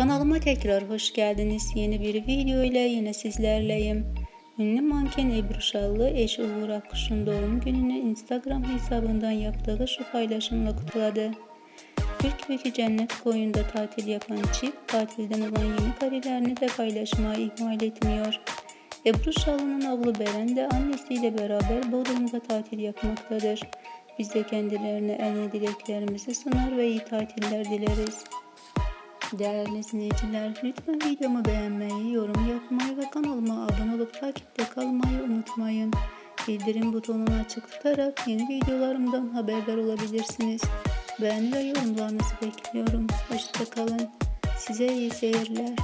Kanalıma tekrar hoş geldiniz. Yeni bir video ile yine sizlerleyim. Ünlü manken Ebru Şallı eşi Uğur Akkuş'un doğum gününü Instagram hesabından yaptığı şu paylaşımla kutladı. Türkiye'deki cennet koyunda tatil yapan çift tatilden olan yeni karelerini de paylaşmaya ihmal etmiyor. Ebru Şallı'nın oğlu Beren de annesiyle beraber Bodrum'da tatil yapmaktadır. Biz de kendilerine en iyi dileklerimizi sunar ve iyi tatiller dileriz. Değerli izleyiciler, lütfen videomu beğenmeyi, yorum yapmayı ve kanalıma abone olup takipte kalmayı unutmayın. Bildirim butonunu açık tutarak yeni videolarımdan haberdar olabilirsiniz. Beğeni ve yorumlarınızı bekliyorum. Hoşçakalın. Size iyi seyirler.